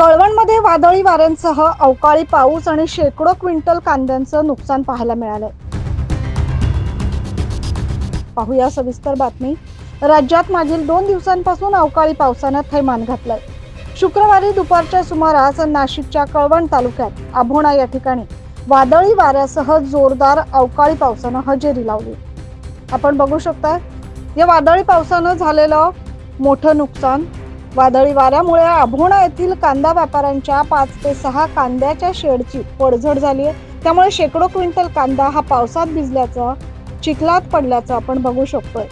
कळवणमध्ये वादळी वाऱ्यांसह अवकाळी पाऊस आणि शेकडो क्विंटल कांद्यांचं नुकसान पाहायला मिळालंय. पाहूया सविस्तर बातमी. राज्यात मागील दोन दिवसांपासून अवकाळी पावसानं थैमान घातलंय. शुक्रवारी दुपारच्या सुमारास नाशिकच्या कळवण तालुक्यात आभोणा या ठिकाणी वादळी वाऱ्यासह जोरदार अवकाळी पावसानं हजेरी लावली. आपण बघू शकता या वादळी पावसानं झालेलं मोठं नुकसान वादळी वाऱ्यामुळे आभोणा येथील कांदा व्यापाऱ्यांच्या पाच ते सहा कांद्याच्या शेडची पडझड झाली आहे. त्यामुळे शेकडो क्विंटल कांदा हा पावसात भिजल्याचं चिखलात पडल्याचं आपण बघू शकतोय.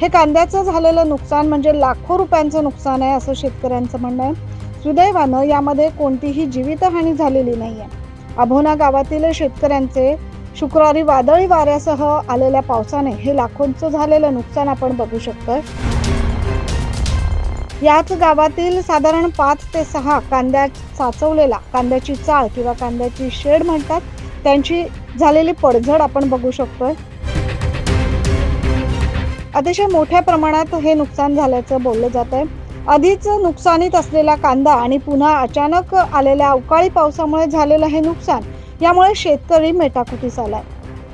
हे कांद्याचं झालेलं नुकसान म्हणजे लाखो रुपयांचं नुकसान आहे असं शेतकऱ्यांचं म्हणणं आहे. सुदैवानं यामध्ये कोणतीही जीवितहानी झालेली नाहीये. अभोना गावातील शेतकऱ्यांचे शुक्रवारी वादळी वाऱ्यासह आलेल्या पावसाने हे लाखोंचं झालेलं नुकसान आपण बघू शकतोय. याच गावातील साधारण पाच ते सहा कांद्या साचवलेला कांद्याची चाळ किंवा कांद्याची शेड म्हणतात त्यांची झालेली पडझड आपण बघू शकतोय. अतिशय मोठ्या प्रमाणात हे नुकसान झाल्याचं बोललं जात आहे आधीच नुकसानीत असलेला कांदा आणि पुन्हा अचानक आलेल्या अवकाळी पावसामुळे झालेलं हे नुकसान यामुळे शेतकरी मेटाकुटीस आलाय.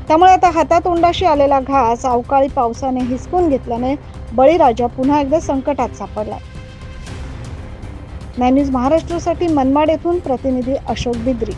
त्यामुळे आता हातातोंडाशी आलेला घास अवकाळी पावसाने हिसकून घेतल्याने बळीराजा पुन्हा एकदा संकटात सापडलाय. नाय न्यूज महाराष्ट्रासाठी मनमाड येथून प्रतिनिधी अशोक बिद्री.